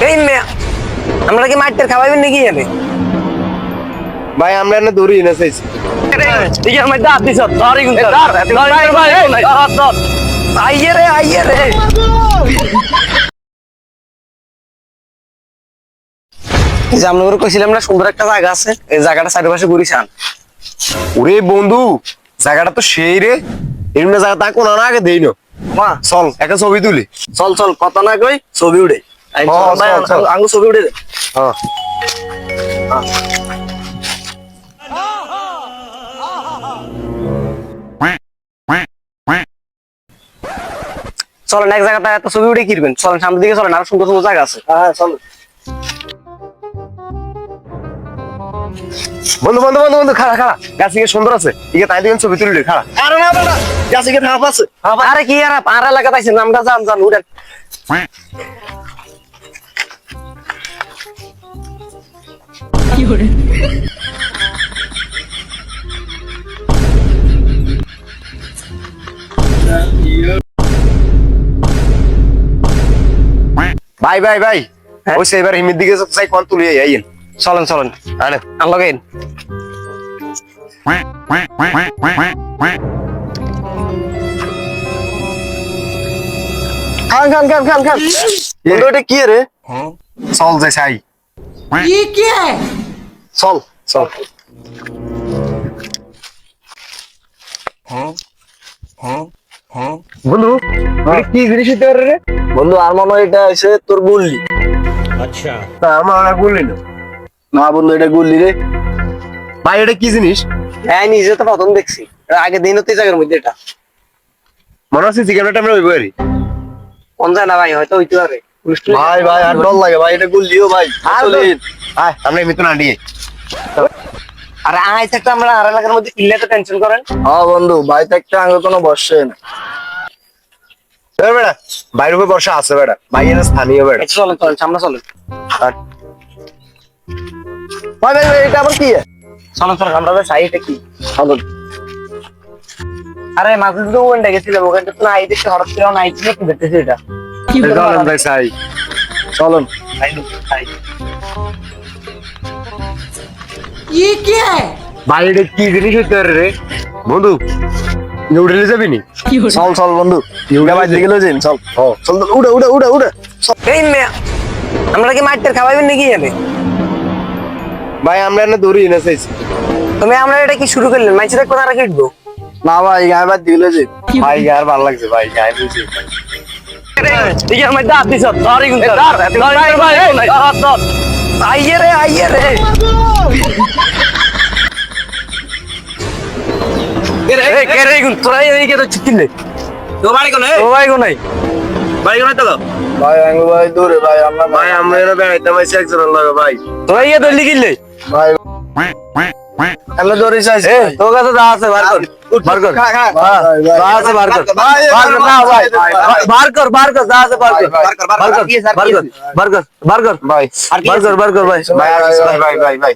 এই মেয়ে আমরা কি মাঠের খাওয়াবেন নাকি জানে ভাই আমরা না দৌড়ি না চাইছি ইয়ে আমার দাঁত দিছ ধরি গুন ধর ধর ভাই ধর ধর আইয়ে রে আইয়ে রে এই যে আপনাদের কইছিলাম না সুন্দর একটা জায়গা আছে এই জায়গাটা চারিপাশে ঘুরিছান ওরে বন্ধু জায়গাটা তো সেই রে এমনি জায়গা তা কোনো না আগে দেই না মা চল একটা ছবি তুলি চল চল কথা না কই ছবি উড়ে আঙ্গু ছবি উড়ে দে চলেন এক জায়গাটা একটা ছবি উঠে কিনবেন চলেন সামনের দিকে চলেন আরও সুন্দর সুন্দর জায়গা আছে হ্যাঁ চল বন্ধু বন্ধু বন্ধু বন্ধু খাড়া খাড়া গাছ সুন্দর আছে আছে তাই দিবেন ছবি তুলি খাড়া আরে না না গাছ থেকে ধাপ আছে আরে কি আর আর এলাকা তাইছেন নামটা জান জান উড়েন কি করে? ভাই ভাই ভাই। হ্যাঁ? ওইসে এবার হিমের দিকে চাই কোন তুলে আইয়েন। চলেন চলেন। আনে। আনলগেন খান খান খান খান খান। এটা কি রে? হ্যাঁ। চল যাই সাই কি? চল। চল। বন্ধু এটা কি জিনিস হতে পারে রে? বন্ধু আর মনে হয় এটা হচ্ছে তোর গুল্লি। তা আমার ওরা বললি না। না বন্ধু এটা গুল্লি রে। ভাই এটা কি জিনিস? হ্যাঁ নিজে তো প্রথম দেখছি। আগে দিন হতে জায়গার মধ্যে এটা। মনে হচ্ছে আমরা ওই বাড়ি কোন যায় না ভাই হয়তো হইতে পারে। ভাই ভাই আর ডর লাগে ভাই এটা গুলিও ভাই আর আমরা না আরে আই থাকতে আমরা আর এলাকার মধ্যে ইল্লে তো টেনশন করেন। হ্যাঁ বন্ধু থাকতে কোনো বসে না। বেড়া ভাইয়ের উপর বসে আছে বেড়া। এর স্থানীয় বেড়া। চলেন চলেন সামনে চলেন। ভাই ভাই এটা আবার কি? চলেন চলেন আমরা চাই এটা কি? চলেন আরে মাঝে তো ওখানটা গেছিলাম ওখানটা তো দেখতে হঠাৎ করে দিয়ে কি দেখতেছি এটা? চলেন ভাই চাই। ये क्या है ভাই এটা কি জিনিস হইতে পারে রে বন্ধু উঠে যাবি নি চল চল বন্ধু ইউডা ভাই দেখে লই যাইন চল ও চল চল, উড়ে উড়ে উড়ে উড়ে এই মেয়ে আমরা কি মাঠের খাওয়াবেন নাকি জানে ভাই আমরা না দৌড়ি না চাইছি তুমি আমরা এটা কি শুরু করলেন মাইছে দেখ কোথা রাখি দিব না ভাই গায়ে বাদ দিলে যে ভাই আর ভালো লাগছে ভাই গায়ে বলছি ঠিক আছে মধ্যে আপনি সব ধরি গুন ধর ধর ভাই ধর ধর আইয়ে রে আইয়ে রে এই কে রে গুন তোরা এই কে তো চিকিলে তো বাড়ি কোনে ও ভাই কোনে বাড়ি কোনে তো? ভাই আঙ্গু ভাই দূরে ভাই আমরা ভাই আমরা এনে বেড়াইতে পাইছি একজনের লগে ভাই। তোরা ইয়ে দলি কিনলে? ভাই চাইছি এ তোর কাছে যা আছে বার কর। বার কর খা খা হ্যাঁ, ভাই ভাই যা আছে বার কর ভাই, বার কর না ভাই বার কর বার কর যা আছে বার কর বার কর, বার বার কর, কর বার কর বার কর বার কর ভাই বার কর বার কর ভাই ভাই আর কিছু নাই, ভাই ভাই